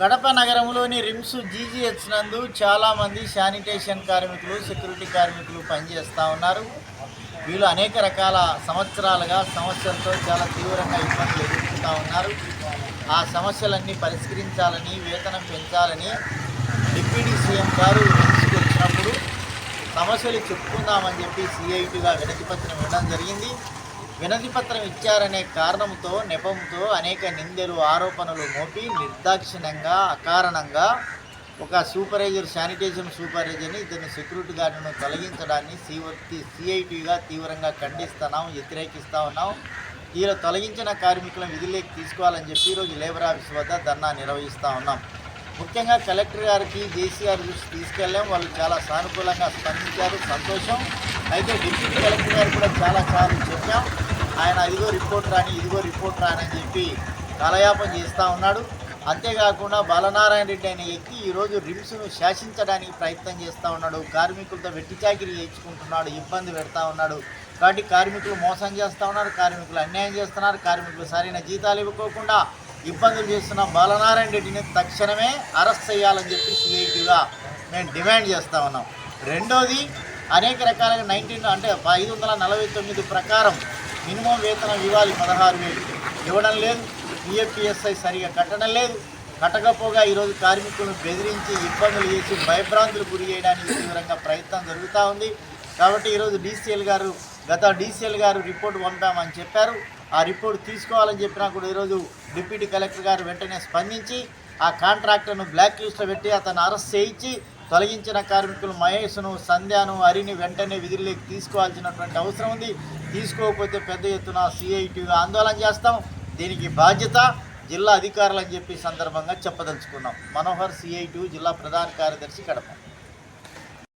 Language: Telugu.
కడప నగరంలోని రిమ్స్ జీజీహెచ్ నందు చాలామంది శానిటేషన్ కార్మికులు సెక్యూరిటీ కార్మికులు పనిచేస్తూ ఉన్నారు. వీళ్ళు అనేక రకాల సంవత్సరాలుగా సమస్యలతో చాలా తీవ్రంగా ఇబ్బందులు ఎదుర్కొంటూ ఉన్నారు. ఆ సమస్యలన్నీ పరిష్కరించాలని వేతనం పెంచాలని డిప్యూటీ సీఎం గారు రిమ్స్కి వచ్చినప్పుడు సమస్యలు చెప్పుకుందామని చెప్పి సిఐటిగా వినతి పత్రం ఇవ్వడం జరిగింది. వినతి పత్రం ఇచ్చారనే కారణంతో నెపంతో అనేక నిందలు ఆరోపణలు మోపి నిర్దాక్షిణ్యంగా అకారణంగా ఒక సూపర్వైజర్ శానిటేషన్ సూపర్వైజర్ని ఇతని సెక్యూరిటీ గార్డును తొలగించడాన్ని సివతి సిఐటిగా తీవ్రంగా ఖండిస్తున్నాం వ్యతిరేకిస్తూ ఉన్నాం. ఈలో తొలగించిన కార్మికులను విధుల్లోకి తీసుకోవాలని చెప్పి ఈరోజు లేబర్ ఆఫీస్ వద్ద ధర్నా నిర్వహిస్తూ ఉన్నాం. ముఖ్యంగా కలెక్టర్ గారికి జేసీఆర్ దృష్టి తీసుకెళ్ళాం. వాళ్ళు చాలా సానుకూలంగా స్పందించారు. సంతోషం. అయితే డిప్యూటీ కలెక్టర్ గారు కూడా చాలా సార్లు రిపోర్ట్ రాని ఇదిగో రిపోర్ట్ రాని అని చెప్పి కాలయాపం చేస్తూ ఉన్నాడు. అంతేకాకుండా బాలనారాయణ రెడ్డి అనే వ్యక్తి ఈరోజు రిమ్స్ను శాసించడానికి ప్రయత్నం చేస్తూ ఉన్నాడు. కార్మికులతో వెట్టిచాకిరి చేయించుకుంటున్నాడు ఇబ్బంది పెడతా ఉన్నాడు. కాబట్టి కార్మికులు మోసం చేస్తూ ఉన్నారు కార్మికులు అన్యాయం చేస్తున్నారు కార్మికులు సరైన జీతాలు ఇవ్వకోకుండా ఇబ్బందులు చేస్తున్న బాలనారాయణ రెడ్డిని తక్షణమే అరెస్ట్ చేయాలని చెప్పి సిఐటిగా మేము డిమాండ్ చేస్తూ ఉన్నాం. రెండోది అనేక రకాలుగా నైన్టీన్ అంటే ఐదు వందల నలభై తొమ్మిది ప్రకారం మినిమం వేతనం ఇవ్వాలి పదహారు వేలు. ఇవ్వడం లేదు. పిఎఫ్పిఎస్ఐ సరిగా కట్టడం లేదు. కట్టకపోగా ఈరోజు కార్మికులను బెదిరించి ఇబ్బందులు చేసి భయభ్రాంతులు గురి చేయడానికి తీవ్రంగా ప్రయత్నం జరుగుతూ ఉంది. కాబట్టి ఈరోజు డీసీఎల్ గారు గత డీసీఎల్ గారు రిపోర్ట్ పంపామని చెప్పారు. ఆ రిపోర్ట్ తీసుకోవాలని చెప్పినా కూడా ఈరోజు డిప్యూటీ కలెక్టర్ గారు వెంటనే స్పందించి ఆ కాంట్రాక్టర్ను బ్లాక్ లిస్ట్లో పెట్టి అతను అరెస్ట్ చేయించి తొలగించిన కార్మికులు మహేష్ను సంధ్యాను హరిని వెంటనే విధుల్లోకి తీసుకోవాల్సినటువంటి అవసరం ఉంది. తీసుకోకపోతే పెద్ద ఎత్తున సిఐటిగా ఆందోళన చేస్తాం. దీనికి బాధ్యత జిల్లా అధికారులు అని చెప్పి సందర్భంగా చెప్పదలుచుకున్నాం. మనోహర్ సిఐటి జిల్లా ప్రధాన కార్యదర్శి కడప.